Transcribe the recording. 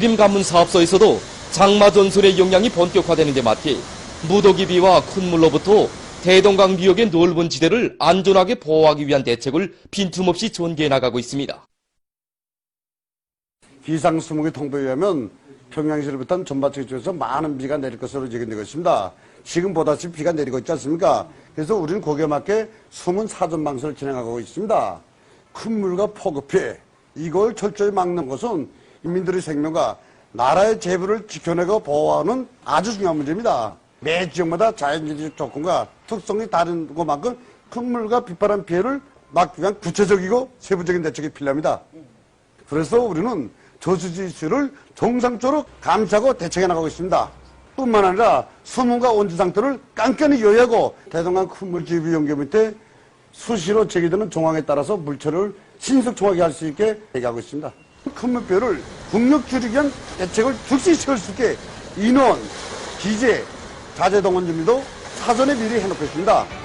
림 가문 사업소에서도 장마 전술의 영향이 본격화되는 데 맞게 무더기비와 큰 물로부터 대동강 미역의 넓은 지대를 안전하게 보호하기 위한 대책을 빈틈없이 전개해 나가고 있습니다. 기상수목의 통보에 의하면 비롯한 전반적 지역에서 많은 비가 내릴 것으로 예견되고 있습니다. 지금 보다시피 비가 내리고 있지 않습니까? 그래서 우리는 거기에 맞게 숨은 사전 방송을 진행하고 있습니다. 큰 물과 폭우 피해 이걸 철저히 막는 것은 인민들의 생명과 나라의 재부를 지켜내고 보호하는 아주 중요한 문제입니다. 매 지역마다 자연적 조건과 특성이 다른 것만큼 큰 물과 빗바람 피해를 막기 위한 구체적이고 세부적인 대책이 필요합니다. 그래서 우리는 저수지 이슈를 정상적으로 감시하고 대책해 나가고 있습니다. 뿐만 아니라 수문과 온지 상태를 깐깐히 요하고 대동강 큰 물 지휘 연계 밑에 수시로 제기되는 정황에 따라서 물체를 신속정하게 할수 있게 얘기하고 있습니다. 큰물표를 국력 줄이기 위한 대책을 즉시 세울 수 있게 인원, 기재, 자재 동원 준비도 사전에 미리 해놓고 있습니다.